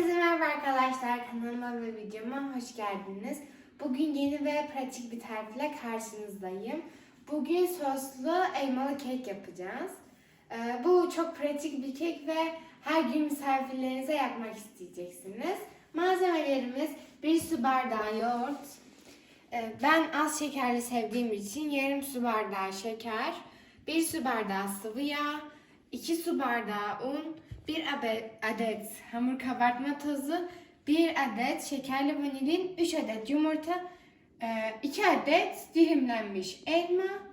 Herkese merhaba arkadaşlar. Kanalıma ve videoma hoş geldiniz. Bugün yeni ve pratik bir tarifle karşınızdayım. Bugün soslu elmalı kek yapacağız. Ee, bu çok pratik bir kek ve her gün misafirlerinize yapmak isteyeceksiniz. Malzemelerimiz 1 su bardağı yoğurt. Ee, ben az şekerli sevdiğim için yarım su bardağı şeker, 1 su bardağı sıvı yağ, 2 su bardağı un, 1 adet hamur kabartma tozu, 1 adet şekerli vanilin, 3 adet yumurta, 2 adet dilimlenmiş elma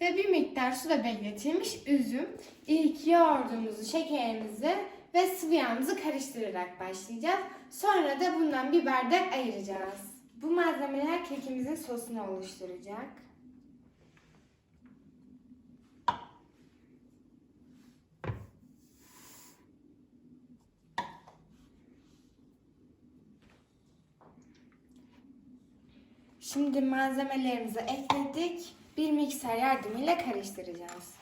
ve bir miktar suda bekletilmiş üzüm. İlk yoğurdumuzu, şekerimizi ve sıvı yağımızı karıştırarak başlayacağız. Sonra da bundan bir bardak ayıracağız. Bu malzemeler kekimizin sosunu oluşturacak. Şimdi malzemelerimizi ekledik. Bir mikser yardımıyla karıştıracağız.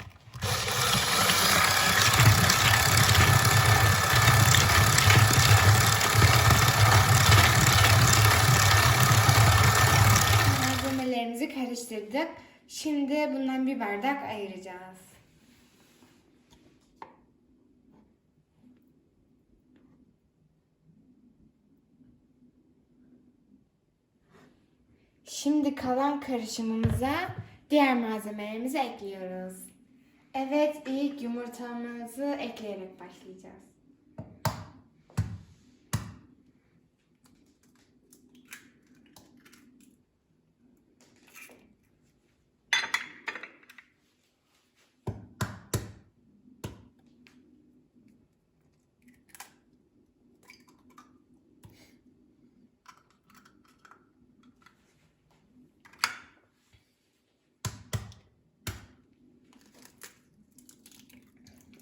Malzemelerimizi karıştırdık. Şimdi bundan bir bardak ayıracağız. Şimdi kalan karışımımıza diğer malzemelerimizi ekliyoruz. Evet, ilk yumurtamızı ekleyerek başlayacağız.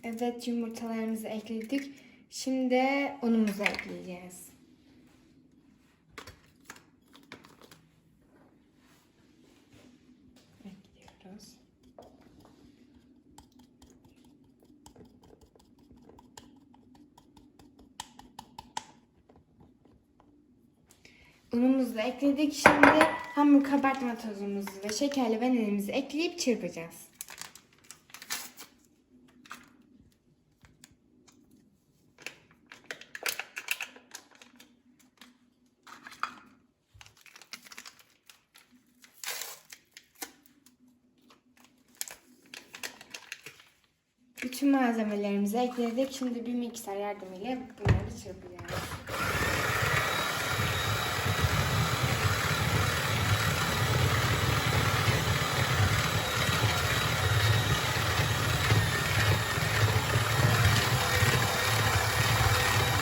Evet, yumurtalarımızı ekledik. Şimdi unumuzu ekleyeceğiz. Ekliyoruz. Unumuzu da ekledik. Şimdi hamur kabartma tozumuzu ve şekerli vanilimizi ekleyip çırpacağız. Bütün malzemelerimizi ekledik. Şimdi bir mikser yardımıyla bunları çırpacağız.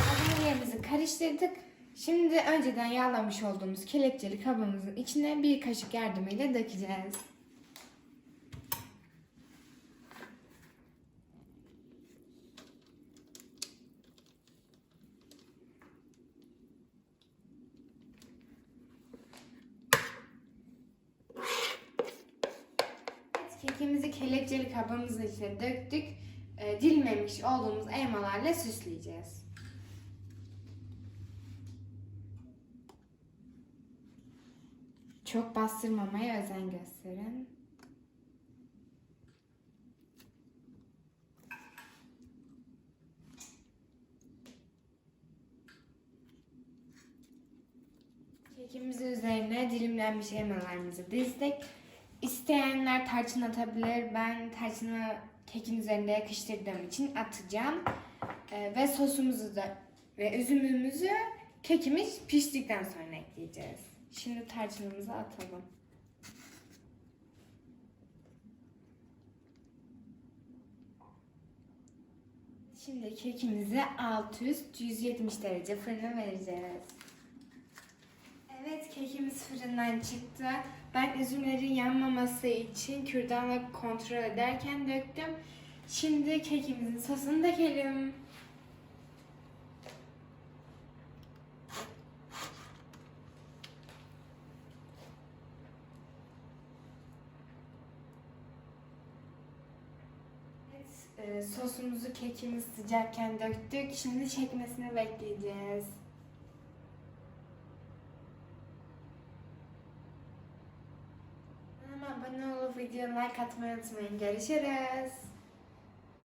Malzemelerimizi karıştırdık. Şimdi önceden yağlamış olduğumuz kelepçeli kabımızın içine bir kaşık yardımıyla dökeceğiz. Evet, Kekimizi kelepçeli kabımızın içine döktük. E, dilmemiş olduğumuz elmalarla süsleyeceğiz. Çok bastırmamaya özen gösterin. Kekimizin üzerine dilimlenmiş elmalarımızı dizdik. İsteyenler tarçın atabilir. Ben tarçını kekin üzerinde yakıştırdığım için atacağım. Ee, ve sosumuzu da ve üzümümüzü kekimiz piştikten sonra ekleyeceğiz. Şimdi tarçınımızı atalım. Şimdi kekimizi alt üst 170 derece fırına vereceğiz. Kekimiz fırından çıktı. Ben üzümlerin yanmaması için kürdanla kontrol ederken döktüm. Şimdi kekimizin sosunu dökelim. Evet, e, sosumuzu kekimiz sıcakken döktük. Şimdi çekmesini bekleyeceğiz. Abone olup videoya like atmayı unutmayın. Görüşürüz.